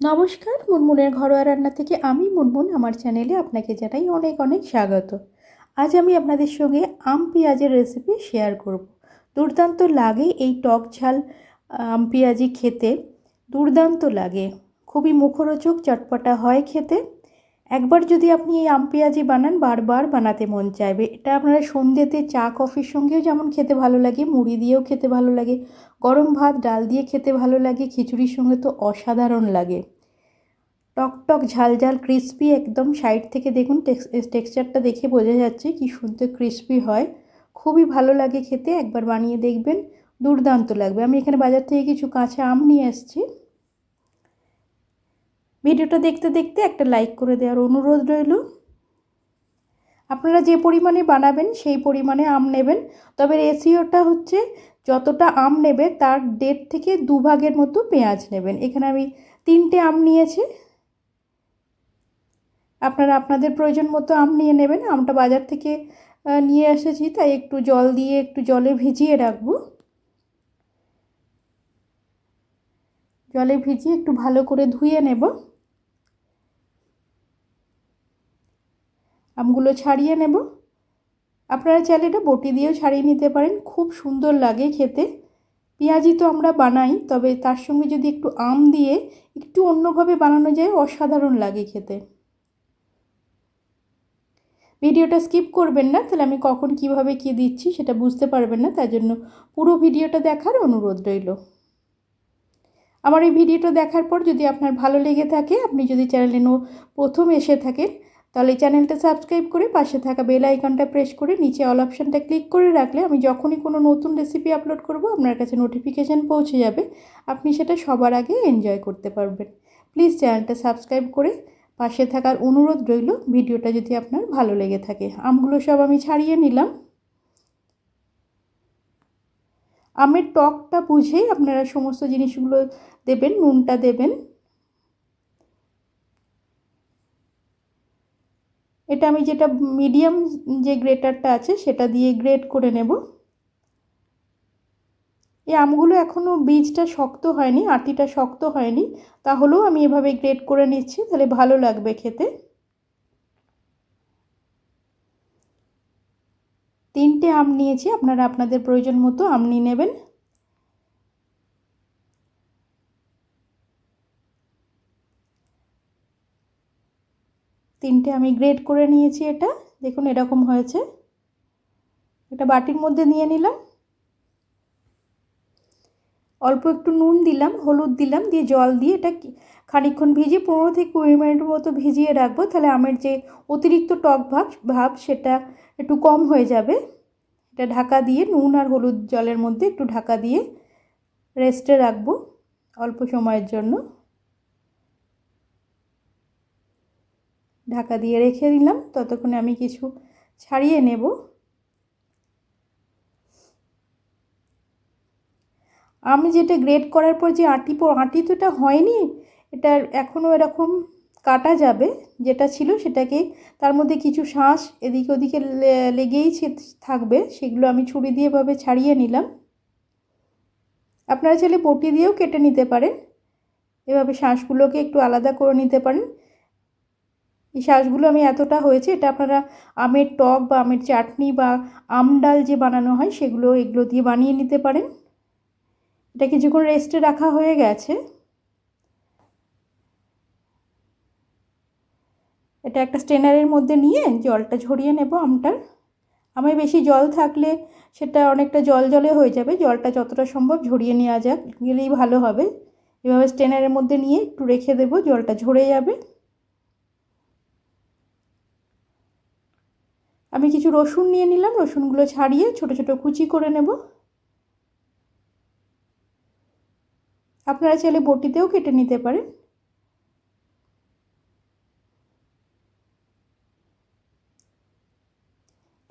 নমস্কার, মুনমুনের ঘরোয়া রান্না থেকে আমি মুনমুন। আমার চ্যানেলে আপনাকে জানাই অনেক অনেক স্বাগত। আজ আমি আপনাদের সঙ্গে আম পেঁয়াজের রেসিপি শেয়ার করব। দুর্দান্ত লাগে এই টক ঝাল, আম পেঁয়াজি খেতে। দুর্দান্ত লাগে। খুবই মুখরোচক, চটপটা হয় খেতে। একবার যদি আপনি এই আম পেঁয়াজি বানান, বারবার বানাতে মন চাইবে। এটা আপনারা সন্ধ্যেতে চা, কফির সঙ্গেও যেমন খেতে ভালো লাগে, মুড়ি দিয়েও খেতে ভালো লাগে, গরম ভাত, ডাল দিয়ে খেতে ভালো লাগে, খিচুড়ির সঙ্গে তো অসাধারণ লাগে। টক টক, ঝাল ঝাল, ক্রিস্পি একদম সাইড থেকে দেখুন টেক্সচারটা দেখে বোঝা যাচ্ছে কি সুন্দর ক্রিস্পি হয়। খুবই ভালো লাগে খেতে, একবার বানিয়ে দেখবেন, দুর্দান্ত লাগবে। আমি এখানে বাজার থেকে কিছু কাঁচা আম নিয়ে এসেছি। ভিডিওটা দেখতে দেখতে একটা লাইক করে দেওয়ার অনুরোধ রইল। আপনারা যে পরিমাণে বানাবেন, সেই পরিমাণে আম নেবেন। তবে রেসিওটা হচ্ছে যতটা আম নেবে, তার দেড় থেকে দু ভাগের মতো পেঁয়াজ নেবেন। এখানে আমি তিনটে আম নিয়েছি। আপনারা আপনাদের প্রয়োজন মতো আম নিয়ে নেবেন। আমটা বাজার থেকে নিয়ে এসেছি, তাই একটু জল দিয়ে একটু জলে ভিজিয়ে রাখব। জলে ভিজিয়ে একটু ভালো করে ধুয়ে নেব। আমগুলো ছাড়িয়ে নেব। আপনারা চাইলে এটা বটি দিয়েও ছাড়িয়ে নিতে পারেন। খুব সুন্দর লাগে খেতে। পেঁয়াজি তো আমরা বানাই, তবে তার সঙ্গে যদি একটু আম দিয়ে একটু অন্যভাবে বানানো যায়, অসাধারণ লাগে খেতে। ভিডিওটা স্কিপ করবেন না, তাহলে আমি কখন কীভাবে কি দিচ্ছি সেটা বুঝতে পারবেন না তার জন্য পুরো ভিডিওটা দেখার অনুরোধ রইল। আমার এই ভিডিওটা দেখার পর যদি আপনার ভালো লেগে থাকে, আপনি যদি চ্যানেলে প্রথম এসে থাকেন তাহলে চ্যানেলটা সাবস্ক্রাইব করে পাশে থাকা বেল আইকনটা প্রেস করে নিচে অল অপশানটা ক্লিক করে রাখলে আমি যখনই কোনো নতুন রেসিপি আপলোড করব, আপনার কাছে নোটিফিকেশান পৌঁছে যাবে। আপনি সেটা সবার আগে এনজয় করতে পারবেন। প্লিজ চ্যানেলটা সাবস্ক্রাইব করে পাশে থাকার অনুরোধ রইল, ভিডিওটা যদি আপনার ভালো লেগে থাকে। আমগুলো সব আমি ছাড়িয়ে নিলাম। আমের টকটা বুঝেই আপনারা সমস্ত জিনিসগুলো দেবেন, নুনটা দেবেন। এটা আমি যেটা মিডিয়াম যে গ্রেটারটা আছে, সেটা দিয়ে গ্রেট করে নেব। এই আমগুলো এখনও বীজটা শক্ত হয়নি, আটিটা শক্ত হয়নি, তাহলেও আমি এভাবে গ্রেট করে নিচ্ছি, তাহলে ভালো লাগবে খেতে। তিনটে আম নিয়েছি, আপনারা আপনাদের প্রয়োজন মতো আম নিয়ে নেবেন। তিনটে আমি গ্রেড করে নিয়েছি এটা। দেখুন এরকম হয়েছে। এটা বাটির মধ্যে নিয়ে নিলাম। অল্প একটু নুন দিলাম, হলুদ দিলাম, দিয়ে জল দিয়ে এটা খানিক্ষণ ভিজিয়ে পনেরো থেকে কুড়ি মিনিটের মতো ভিজিয়ে রাখব। তাহলে আমের যে অতিরিক্ত টক ভাব ভাব সেটা একটু কম হয়ে যাবে। এটা ঢাকা দিয়ে নুন আর হলুদ জলের মধ্যে একটু ঢাকা দিয়ে রেস্টে রাখব অল্প সময়ের জন্য। ঢাকা দিয়ে রেখে দিলাম। ততক্ষণে আমি কিছু ছাড়িয়ে নেব। আমি যেটা গ্রেড করার পর যে আটি আটি তো এটা হয়নি এটা এখনও এরকম কাটা যাবে, যেটা ছিল সেটাকে তার মধ্যে কিছু শাঁস এদিকে ওদিকে লেগেই থাকবে, সেগুলো আমি ছুরি দিয়ে এভাবে ছাড়িয়ে নিলাম। আপনারা চাইলে বটি দিয়েও কেটে নিতে পারেন। এভাবে শাঁসগুলোকে একটু আলাদা করে নিতে পারেন। এই শাঁসগুলো আমি এতটা হয়েছে, এটা আপনারা আমের টক বা আমের চাটনি বা আম ডাল যে বানানো হয়, সেগুলো এগুলো দিয়ে বানিয়ে নিতে পারেন। এটা কিছুক্ষণ রেস্টে রাখা হয়ে গেছে। এটা একটা স্টেনারের মধ্যে নিয়ে জলটা ঝরিয়ে নেব আমটার। আমি বেশি জল থাকলে সেটা অনেকটা জল জলে হয়ে যাবে, জলটা যতটা সম্ভব ঝরিয়ে নেওয়া যাক, গেলেই ভালো হবে। এভাবে স্টেনারের মধ্যে নিয়ে একটু রেখে দেবো, জলটা ঝরে যাবে আমি কিছু রসুন নিয়ে নিলাম, রসুনগুলো ছাড়িয়ে ছোট ছোট কুচি করে নেব। আপনারা চাইলে বটিতেও কেটে নিতে পারেন।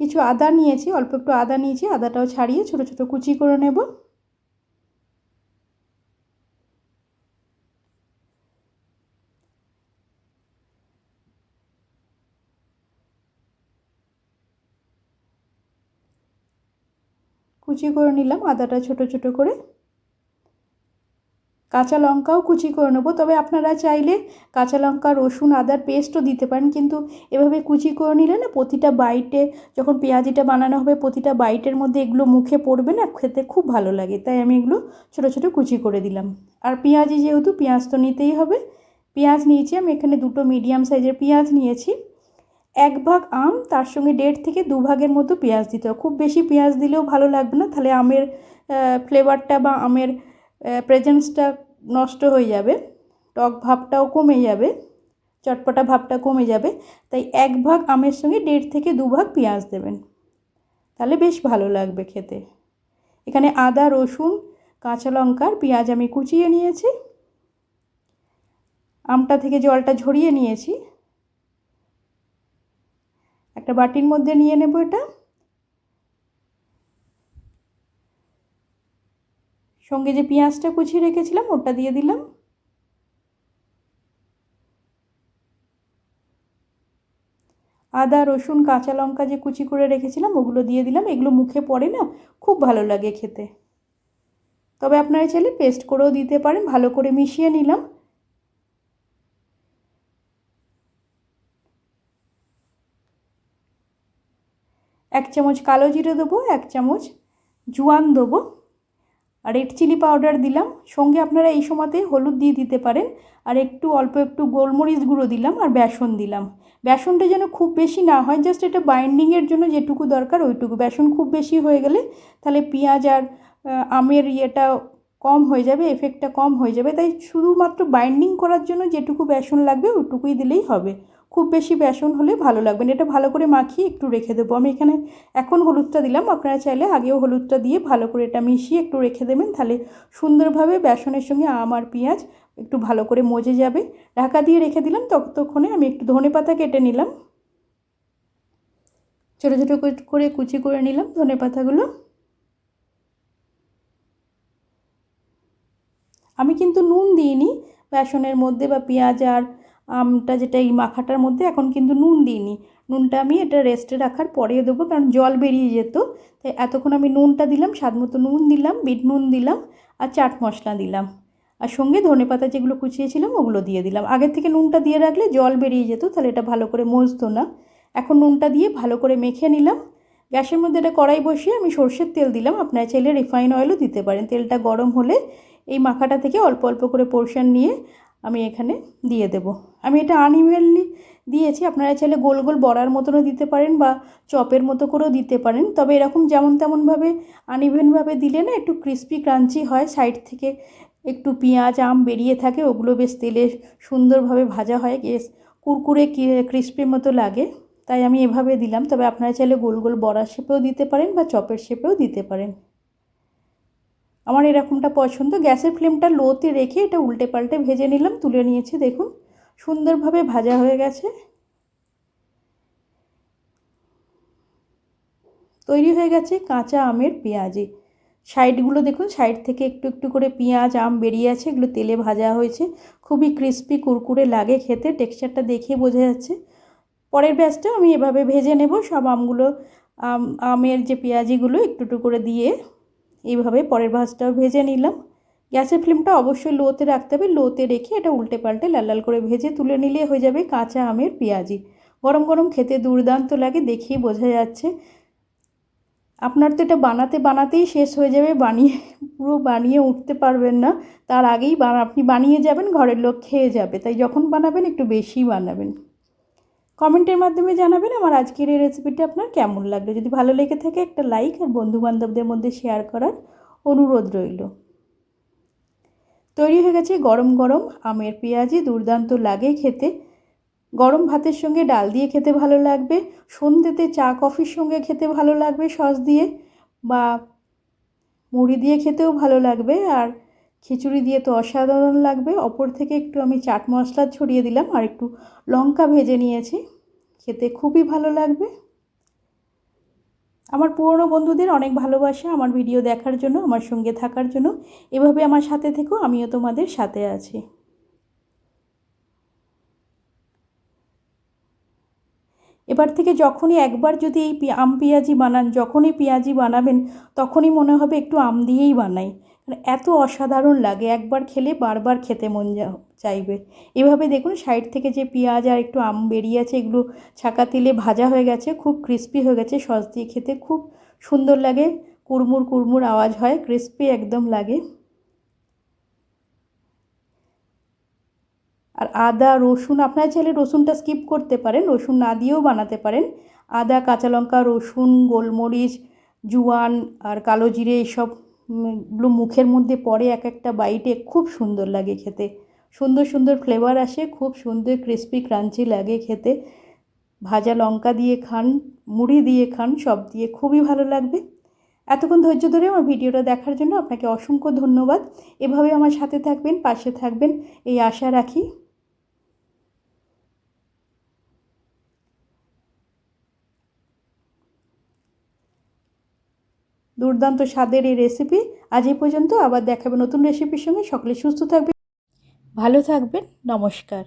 কিছু আদা নিয়েছি, অল্প একটু আদা নিয়েছি, আদাটাও ছাড়িয়ে ছোট ছোট কুচি করে নেব। কুচি করে নিলাম, আদাটা ছোট ছোট করে। কাঁচা লঙ্কাও কুচি করে নেব, তবে আপনারা চাইলে কাঁচা লঙ্কা, রসুন, আদার পেস্টও দিতে পারেন, কিন্তু এভাবে কুচি করে নিলে না প্রতিটা বাইটে যখন পেঁয়াজিটা বানানো হবে, প্রতিটা বাইটের মধ্যে এগুলো মুখে পড়বে না, খেতে খুব ভালো লাগে, তাই আমি এগুলো ছোটো ছোটো কুচি করে দিলাম। আর পেঁয়াজি যেহেতু, পেঁয়াজ তো নিতেই হবে। পেঁয়াজ নিয়েছি, আমি এখানে দুটো মিডিয়াম সাইজের পেঁয়াজ নিয়েছি। এক ভাগ আম, তার সঙ্গে দেড় থেকে দু ভাগের মতো পেঁয়াজ দিতে হবে। খুব বেশি পেঁয়াজ দিলেও ভালো লাগবে না, তাহলে আমের ফ্লেভারটা বা আমের প্রেজেন্সটা নষ্ট হয়ে যাবে, টক ভাবটাও কমে যাবে, চটপটা ভাবটা কমে যাবে। তাই এক ভাগ আমের সঙ্গে দেড় থেকে দু ভাগ পেঁয়াজ দেবেন, তাহলে বেশ ভালো লাগবে খেতে। এখানে আদা, রসুন, কাঁচা লঙ্কার পেঁয়াজ আমি কুচিয়ে নিয়েছি। আমটা থেকে জলটা ঝরিয়ে নিয়েছি। একটা বাটির মধ্যে নিয়ে নেব এটা। সঙ্গে যে পেঁয়াজটা কুচিয়ে রেখেছিলাম, ওটা দিয়ে দিলাম। আদা, রসুন, কাঁচা লঙ্কা যে কুচি করে রেখেছিলাম, ওগুলো দিয়ে দিলাম। এগুলো মুখে পড়ে না, খুব ভালো লাগে খেতে। তবে আপনারা চাইলে পেস্ট করেও দিতে পারেন, ভালো করে মিশিয়ে নিলাম। এক চামচ কালো জিরে দেবো, এক চামচ জোয়ান দেবো। আর রেড চিলি পাউডার দিলাম। সঙ্গে আপনারা এই সময়তে হলুদ দিয়ে দিতে পারেন। আর একটু, অল্প একটু গোলমরিচ গুঁড়ো দিলাম আর বেসন দিলাম। বেসনটা যেন খুব বেশি না হয় জাস্ট এটা বাইন্ডিংয়ের জন্য যেটুকু দরকার ওইটুকু। বেসন খুব বেশি হয়ে গেলে তাহলে পেঁয়াজ আর আমের ইয়েটা কম হয়ে যাবে এফেক্টটা কম হয়ে যাবে। তাই শুধুমাত্র বাইন্ডিং করার জন্য যেটুকু বেসন লাগবে ওইটুকুই দিলেই হবে। খুব বেশি বেসন হলে ভালো লাগবে না। এটা ভালো করে মাখিয়ে একটু রেখে দেবো। আমি এখানে এখন হলুদটা দিলাম। আপনারা চাইলে আগেও হলুদটা দিয়ে ভালো করে এটা মিশিয়ে একটু রেখে দেবেন। তাহলে সুন্দরভাবে বেসনের সঙ্গে আম আর পেঁয়াজ একটু ভালো করে মজে যাবে। ঢাকা দিয়ে রেখে দিলাম। ততক্ষণে আমি একটু ধনে পাতা কেটে নিলাম। ছোটো ছোটো করে কুচি করে নিলাম ধনে পাতাগুলো। আমি কিন্তু নুন দিইনি। বেসনের মধ্যে বা পেঁয়াজ আর আমটা যেটা এই মাখাটার মধ্যে, এখন কিন্তু নুন দিইনি। নুনটা আমি এটা রেস্টে রাখার পরে দেবো, কারণ জল বেরিয়ে যেত। তাই এতক্ষণ আমি নুনটা দিলাম, স্বাদ মতো নুন দিলাম, বিট নুন দিলাম আর চাট মশলা দিলাম। আর সঙ্গে ধনে পাতা যেগুলো কুচিয়েছিলাম, ওগুলো দিয়ে দিলাম। আগের থেকে নুনটা দিয়ে রাখলে জল বেরিয়ে যেত, তাহলে এটা ভালো করে মজতো না। এখন নুনটা দিয়ে ভালো করে মেখে নিলাম। গ্যাসের মধ্যে এটা কড়াই বসিয়ে আমি সর্ষের তেল দিলাম। আপনারা চাইলে রিফাইন অয়েলও দিতে পারেন। তেলটা গরম হলে এই মাখাটা থেকে অল্প অল্প করে পোর্শন নিয়ে আমি এখানে দিয়ে দেব। আমি এটা আনইভেনলি দিয়েছি, আপনারা চাইলে গোল গোল বড়ার মতনও দিতে পারেন বা চপের মতো করেও দিতে পারেন। তবে এরকম যেমন তেমনভাবে আনইভেনভাবে দিলে না একটু ক্রিস্পি ক্রাঞ্চি হয় সাইড থেকে একটু পেঁয়াজ, আম বেরিয়ে থাকে, ওগুলো বেশ তেলে সুন্দরভাবে ভাজা হয়, বেশ কুরকুরে ক্রিস্পির মতো লাগে। তাই আমি এভাবে দিলাম। তবে আপনারা চাইলে গোল গোল বড়ার শেপেও দিতে পারেন বা চপের শেপেও দিতে পারেন। আমার এরকমটা পছন্দ। গ্যাসের ফ্লেমটা লোতে রেখে এটা উল্টে পাল্টে ভেজে নিলাম, তুলে নিয়েছি, দেখুন। সুন্দরভাবে ভাজা হয়ে গেছে। তৈরি হয়ে গেছে কাঁচা আমের পেঁয়াজি। সাইডগুলো দেখুন, সাইড থেকে একটু একটু করে পেঁয়াজ, আম বেরিয়ে আছে, এগুলো তেলে ভাজা হয়েছে। খুবই ক্রিস্পি, কুরকুরে লাগে খেতে, টেক্সচারটা দেখে বোঝা যাচ্ছে। পরের ব্যাচটা আমি এভাবে ভেজে নেব, সব আমগুলো, আম, আমের যে পেঁয়াজিগুলো, একটু একটু করে দিয়ে এইভাবে পরের ভাজটাও ভেজে নিলাম। গ্যাসের ফ্লেমটা অবশ্যই লোতে রাখতে হবে। লোতে রেখে এটা উল্টে পাল্টে লাল লাল করে ভেজে তুলে নিলে হয়ে যাবে কাঁচা আমের পেঁয়াজি। গরম গরম খেতে দুর্দান্ত লাগে, দেখেই বোঝা যাচ্ছে। আপনার তো এটা বানাতে বানাতেই শেষ হয়ে যাবে, বানিয়ে, পুরো বানিয়ে উঠতে পারবেন না। তার আগেই আপনি বানিয়ে যাবেন, ঘরের লোক খেয়ে যাবে। তাই যখন বানাবেন, একটু বেশি বানাবেন। কমেন্টের মাধ্যমে জানাবেন আমার আজকের এই রেসিপিটা আপনার কেমন লাগল। যদি ভালো লেগে থাকে একটা লাইক আর বন্ধুবান্ধবদের মধ্যে শেয়ার করার অনুরোধ রইল। তৈরি হয়ে গেছে গরম গরম আমের পেঁয়াজি, দুর্দান্ত লাগে খেতে। গরম ভাতের সঙ্গে ডাল দিয়ে খেতে ভালো লাগবে, সন্ধ্যেতে চা কফির সঙ্গে খেতে ভালো লাগবে সস দিয়ে, বা মুড়ি দিয়ে খেতেও ভালো লাগবে। আর খিচুড়ি দিয়ে তো অসাধারণ লাগবে। অপর থেকে একটু আমি চাট মশলা ছড়িয়ে দিলাম আর একটু লঙ্কা ভেজে নিয়েছি। খেতে খুবই ভালো লাগবে। আমার পুরনো বন্ধুদের অনেক ভালোবাসা আমার ভিডিও দেখার জন্য, আমার সঙ্গে থাকার জন্য। এভাবে আমার সাথে থেকেও আমিও তোমাদের সাথে আছি। এবার থেকে যখনই একবার যদি এই আম পেঁয়াজি বানান, যখনই পেঁয়াজি বানাবেন, তখনই মনে হবে একটু আম দিয়েই বানাই। এত অসাধারণ লাগে একবার খেলে বারবার খেতে মন চাইবে। এভাবে দেখুন সাইড থেকে যে পেঁয়াজ আর একটু আম বেরিয়ে আছে এগুলো ছাকা তেলে ভাজা হয়ে গেছে খুব ক্রিস্পি হয়ে গেছে সস দিয়ে খেতে খুব সুন্দর লাগে কুড়মুড় কুড়মুড় আওয়াজ হয় ক্রিস্পি একদম লাগে। আর আদা রসুন আপনারা চাইলে রসুনটা স্কিপ করতে পারেন রসুন না দিয়েও বানাতে পারেন। আদা কাঁচা লঙ্কা রসুন গোলমরিচ জুয়ান আর কালো জিরে এইসব উম, গুলো মুখের মধ্যে পড়ে এক একটা বাইটে খুব সুন্দর লাগে খেতে। সুন্দর সুন্দর ফ্লেভার আসে, খুব সুন্দর ক্রিস্পি ক্রাঞ্চি লাগে খেতে। ভাজা লঙ্কা দিয়ে খান, মুড়ি দিয়ে খান, সব দিয়ে খুবই ভালো লাগবে। এতক্ষণ ধৈর্য ধরে আমার ভিডিওটা দেখার জন্য আপনাকে অসংখ্য ধন্যবাদ। এভাবে আমার সাথে থাকবেন, পাশে থাকবেন, এই আশা রাখি। দুর্দান্ত স্বাদের এই রেসিপি আজ এই পর্যন্ত আবার দেখাবে নতুন রেসিপির সঙ্গে। সকলে সুস্থ থাকবে ভালো থাকবেন। নমস্কার।